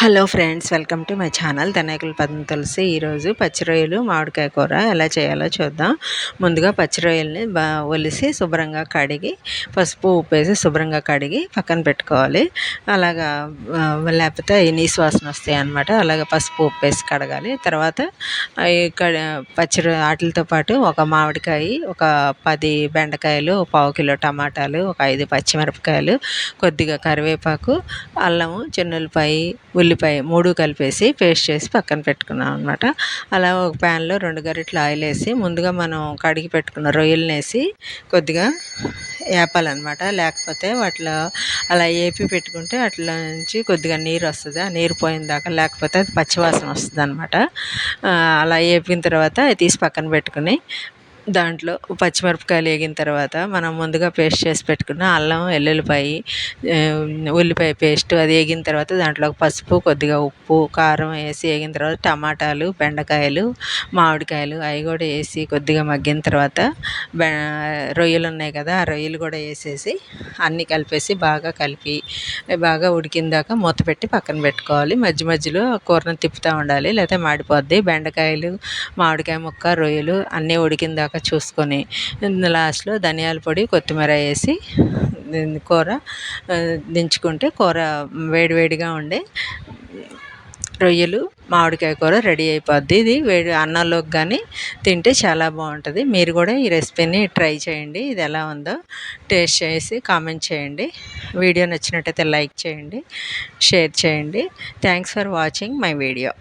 Hello friends welcome to my channel. ధనాకుల పదం తులసి. ఈరోజు పచ్చి రొయ్యలు మామిడికాయ కూర ఎలా చేయాలో చూద్దాం. ముందుగా పచ్చిరొయ్యల్ని బా ఒలిసి శుభ్రంగా కడిగి పసుపు ఉప్పు వేసి శుభ్రంగా కడిగి పక్కన పెట్టుకోవాలి. అలాగా లేకపోతే అవి నీసు వాసన వస్తాయి అనమాట అలాగే పసుపు ఉప్పు వేసి కడగాలి. తర్వాత అవి పచ్చి వాటితో పాటు ఒక మామిడికాయ ఒక పది బెండకాయలు ఒక పావు కిలో టమాటాలు ఒక ఐదు పచ్చిమిరపకాయలు కొద్దిగా కరివేపాకు అల్లము చిన్నులపాయి ఉల్లిపాయ మూడు కలిపేసి పేస్ట్ చేసి పక్కన పెట్టుకున్నాం అనమాట అలా ఒక ప్యాన్లో రెండు గరిటలు ఆయిల్ వేసి ముందుగా మనం కడిగి పెట్టుకున్న రొయ్యలను వేసి కొద్దిగా వేపాలన్నమాట లేకపోతే వాటిలో అలా ఏపి పెట్టుకుంటే వాటిలో నుంచి కొద్దిగా నీరు వస్తుంది. ఆ నీరు పోయిన దాకా లేకపోతే అది పచ్చివాసన వస్తుంది అనమాట అలా వేపిన తర్వాత అది తీసి పక్కన పెట్టుకుని దాంట్లో పచ్చిమిరపకాయలు వేగిన తర్వాత మనం ముందుగా పేస్ట్ చేసి పెట్టుకున్న అల్లం వెల్లుల్లిపాయ ఉల్లిపాయ పేస్ట్ అది వేగిన తర్వాత దాంట్లో పసుపు కొద్దిగా ఉప్పు కారం వేసి వేగిన తర్వాత టమాటాలు బెండకాయలు మామిడికాయలు అవి కూడా వేసి కొద్దిగా మగ్గిన తర్వాత బె రొయ్యలు ఉన్నాయి కదా ఆ రొయ్యలు కూడా వేసేసి అన్నీ కలిపేసి బాగా కలిపి బాగా ఉడికిన దాకా మూత పెట్టి పక్కన పెట్టుకోవాలి. మధ్య మధ్యలో కూరను తిప్పుతూ ఉండాలి లేకపోతే మాడిపోద్ది. బెండకాయలు మామిడికాయ ముక్క రొయ్యలు అన్నీ ఉడికిన దాకా చూసుకొని లాస్ట్లో ధనియాల పొడి కొత్తిమీర వేసి కూర దించుకుంటే కూర వేడివేడిగా ఉండే రొయ్యలు మామిడికాయ కూర రెడీ అయిపోద్ది. ఇది వేడి అన్నంలోకి కానీ తింటే చాలా బాగుంటుంది. మీరు కూడా ఈ రెసిపీని ట్రై చేయండి. ఇది ఎలా ఉందో టేస్ట్ చేసి కామెంట్ చేయండి. వీడియో నచ్చినట్టయితే లైక్ చేయండి షేర్ చేయండి. Thanks for watching my video.